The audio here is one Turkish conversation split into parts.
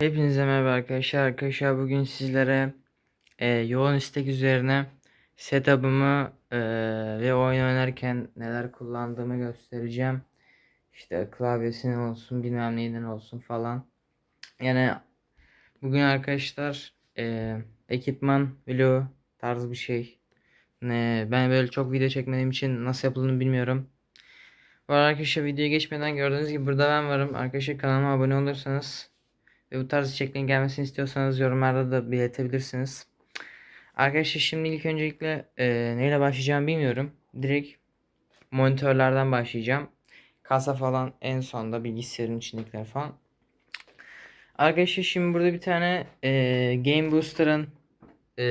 Hepinize merhaba arkadaşlar. Arkadaşlar bugün sizlere e, yoğun istek üzerine setup'ımı e, ve oyun oynarken neler kullandığımı göstereceğim. İşte klavyesinin olsun bilmem neyden olsun falan. Yani bugün arkadaşlar e, ekipman vlog tarzı bir şey. Ne, ben böyle çok video çekmediğim için nasıl yapıldığını bilmiyorum. Bu arkadaşlar videoya geçmeden gördüğünüz gibi burada ben varım. Arkadaşlar kanalıma abone olursanız ve bu tarz içeriklerin gelmesini istiyorsanız yorumlarda da belirtebilirsiniz. Arkadaşlar şimdi ilk öncelikle e, neyle başlayacağımı bilmiyorum. Direkt monitörlerden başlayacağım. Kasa falan en sonda bilgisayarın içindekiler falan. Arkadaşlar şimdi burada bir tane e, Game Booster'ın e,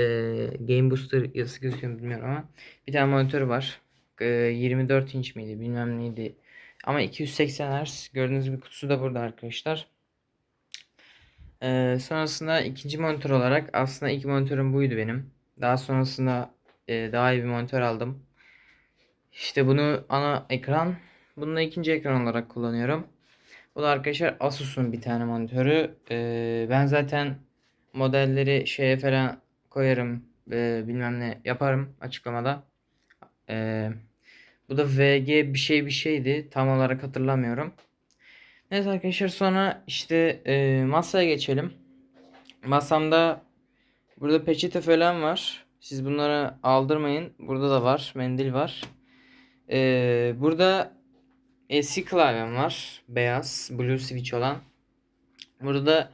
Game Booster yazısı gözüküyor bilmiyorum ama bir tane monitörü var. E, 24 inç miydi bilmem neydi. Ama 280 Hz gördüğünüz gibi kutusu da burada arkadaşlar. Ee, sonrasında ikinci monitör olarak aslında ilk monitörüm buydu benim. Daha sonrasında e, daha iyi bir monitör aldım. İşte bunu ana ekran, bunu da ikinci ekran olarak kullanıyorum. Bu da arkadaşlar Asus'un bir tane monitörü. Ee, ben zaten modelleri şeye falan koyarım, e, bilmem ne yaparım açıklamada. Ee, bu da VG bir şey bir şeydi. Tam olarak hatırlamıyorum. Evet arkadaşlar sonra işte e, masaya geçelim. Masamda burada peçete falan var. Siz bunları aldırmayın. Burada da var. Mendil var. E, burada eski klavyem var. Beyaz. Blue switch olan. Burada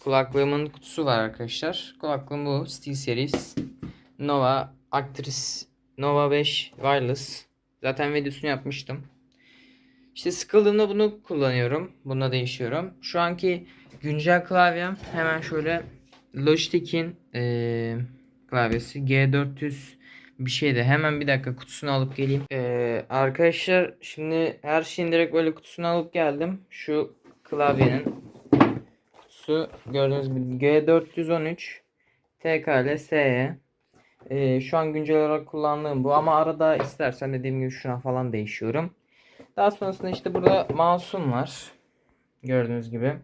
kulaklığımın kutusu var arkadaşlar. Kulaklığım bu. SteelSeries. Nova Actris Nova 5 Wireless. Zaten videosunu yapmıştım. İşte sıkıldığımda bunu kullanıyorum. Buna değişiyorum. Şu anki güncel klavyem hemen şöyle Logitech'in eee, klavyesi G400 bir şeydi. Hemen bir dakika kutusunu alıp geleyim. Eee, arkadaşlar şimdi her şeyin direkt böyle kutusunu alıp geldim. Şu klavyenin kutusu gördüğünüz gibi G413 TKL SE. Eee, şu an güncel olarak kullandığım bu ama arada istersen dediğim gibi şuna falan değişiyorum. Daha sonrasında işte burada mouse'um var. Gördüğünüz gibi.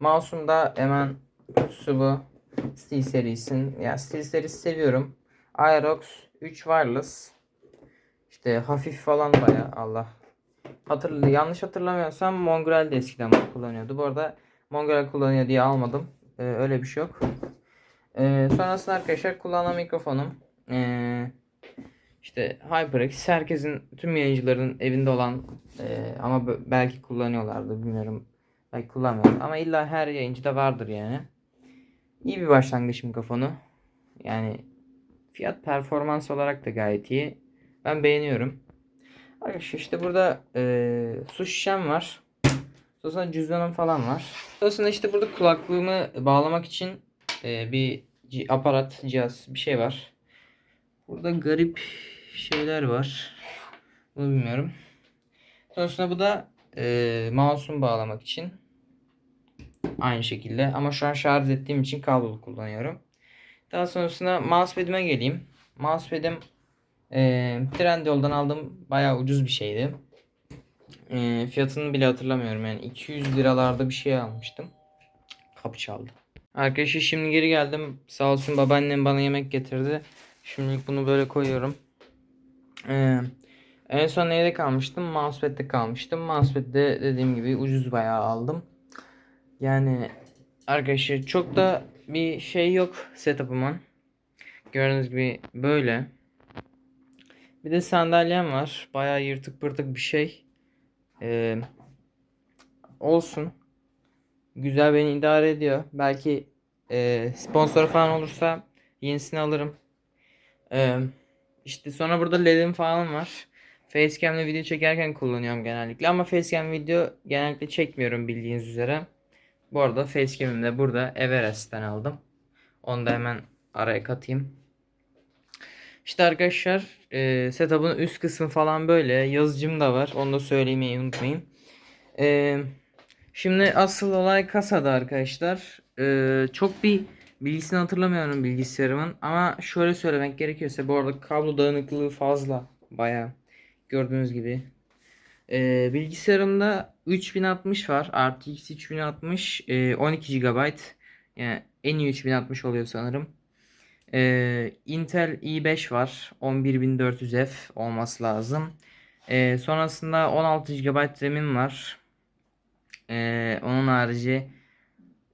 Mouse'um da hemen kutusu bu. Steel serisin. Ya Steel serisi seviyorum. Aerox 3 wireless. İşte hafif falan baya Allah. Hatırlı, yanlış hatırlamıyorsam Mongrel de eskiden kullanıyordu. Bu arada Mongrel kullanıyor diye almadım. Ee, öyle bir şey yok. Ee, sonrasında arkadaşlar kullanan mikrofonum. Ee, işte HyperX herkesin tüm yayıncıların evinde olan e, ama belki kullanıyorlardı bilmiyorum. Belki kullanmıyorlar ama illa her yayıncıda vardır yani. İyi bir başlangıç mikrofonu. Yani fiyat performans olarak da gayet iyi. Ben beğeniyorum. Arkadaşlar işte burada e, su şişem var. Sonrasında cüzdanım falan var. Sonrasında işte burada kulaklığımı bağlamak için e, bir aparat, cihaz bir şey var. Burada garip şeyler var. Bunu bilmiyorum. Sonrasında bu da e, mouse'umu bağlamak için. Aynı şekilde ama şu an şarj ettiğim için kablolu kullanıyorum. Daha sonrasında mousepad'ime geleyim. Mousepad'im e, Trendyol'dan aldım. Bayağı ucuz bir şeydi. E, fiyatını bile hatırlamıyorum. Yani 200 liralarda bir şey almıştım. Kapı çaldı. Arkadaşlar şimdi geri geldim. Sağ olsun babaannem bana yemek getirdi. Şimdilik bunu böyle koyuyorum. Ee, en son neyde kalmıştım? Mousepad'de kalmıştım. Mousepad'de dediğim gibi ucuz bayağı aldım. Yani arkadaşlar çok da bir şey yok setup'ımın. Gördüğünüz gibi böyle. Bir de sandalyem var. Bayağı yırtık pırtık bir şey. Ee, olsun. Güzel beni idare ediyor. Belki e, sponsor falan olursa yenisini alırım. Ee, işte sonra burada LED'im falan var. Facecam'le video çekerken kullanıyorum genellikle ama facecam video genellikle çekmiyorum bildiğiniz üzere. Bu arada facecam'im de burada Everest'ten aldım. Onu da hemen araya katayım. İşte arkadaşlar e, setup'ın üst kısmı falan böyle. Yazıcım da var. Onu da söylemeyi unutmayın. E, şimdi asıl olay kasada arkadaşlar. E, çok bir bilgisini hatırlamıyorum bilgisayarımın. Ama şöyle söylemek gerekiyorsa bu arada kablo dağınıklığı fazla. Baya gördüğünüz gibi. E, bilgisayarımda 3060 var. RTX 3060 e, 12 GB. Yani en iyi 3060 oluyor sanırım. E, Intel i5 var. 11400F olması lazım. E, sonrasında 16 GB RAM'im var. E, onun harici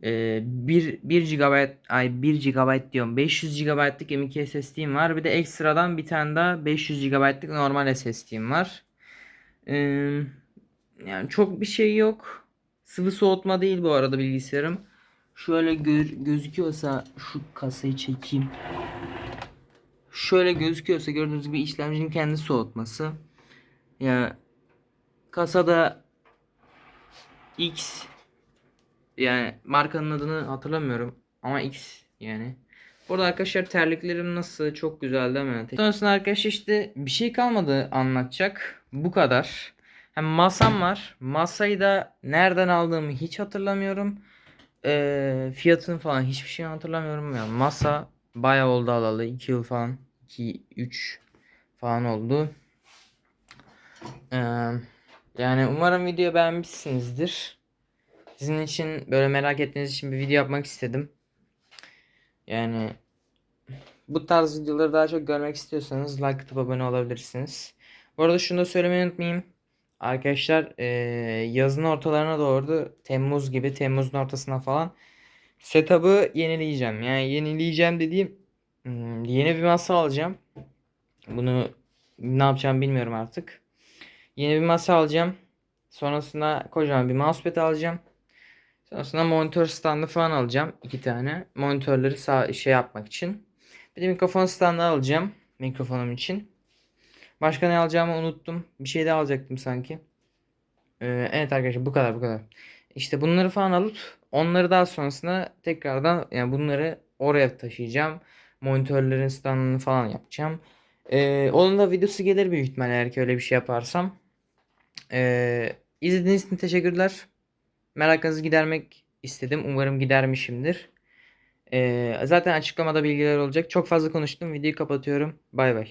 e, 1, 1 GB ay 1 GB diyorum 500 GB'lık M.2 SSD'm var. Bir de ekstradan bir tane daha 500 GB'lık normal SSD'm var. E, yani çok bir şey yok. Sıvı soğutma değil bu arada bilgisayarım. Şöyle gör, gözüküyorsa şu kasayı çekeyim. Şöyle gözüküyorsa gördüğünüz gibi işlemcinin kendi soğutması. Ya kasada X yani markanın adını hatırlamıyorum ama X yani. Burada arkadaşlar terliklerim nasıl? Çok güzel değil mi? Sonrasında arkadaşlar işte bir şey kalmadı anlatacak. Bu kadar. Hem masam var. Masayı da nereden aldığımı hiç hatırlamıyorum. Ee, fiyatını falan hiçbir şey hatırlamıyorum. Yani masa bayağı oldu alalı. 2 yıl falan. 2 3 falan oldu. Ee, yani umarım video beğenmişsinizdir. Sizin için böyle merak ettiğiniz için bir video yapmak istedim. Yani bu tarz videoları daha çok görmek istiyorsanız like atıp abone olabilirsiniz. Bu arada şunu da söylemeyi unutmayayım. Arkadaşlar yazın ortalarına doğru Temmuz gibi Temmuz'un ortasına falan setup'ı yenileyeceğim. Yani yenileyeceğim dediğim hmm, yeni bir masa alacağım. Bunu ne yapacağım bilmiyorum artık. Yeni bir masa alacağım. Sonrasında kocaman bir mousepad alacağım. Sonrasında monitör standı falan alacağım. iki tane. Monitörleri sağ, şey yapmak için. Bir de mikrofon standı alacağım. Mikrofonum için. Başka ne alacağımı unuttum. Bir şey daha alacaktım sanki. Ee, evet arkadaşlar bu kadar bu kadar. İşte bunları falan alıp onları daha sonrasında tekrardan yani bunları oraya taşıyacağım. Monitörlerin standını falan yapacağım. Ee, onun da videosu gelir büyük ihtimalle eğer ki öyle bir şey yaparsam. Ee, izlediğiniz için teşekkürler. Merakınızı gidermek istedim. Umarım gidermişimdir. Ee, zaten açıklamada bilgiler olacak. Çok fazla konuştum. Videoyu kapatıyorum. Bay bay.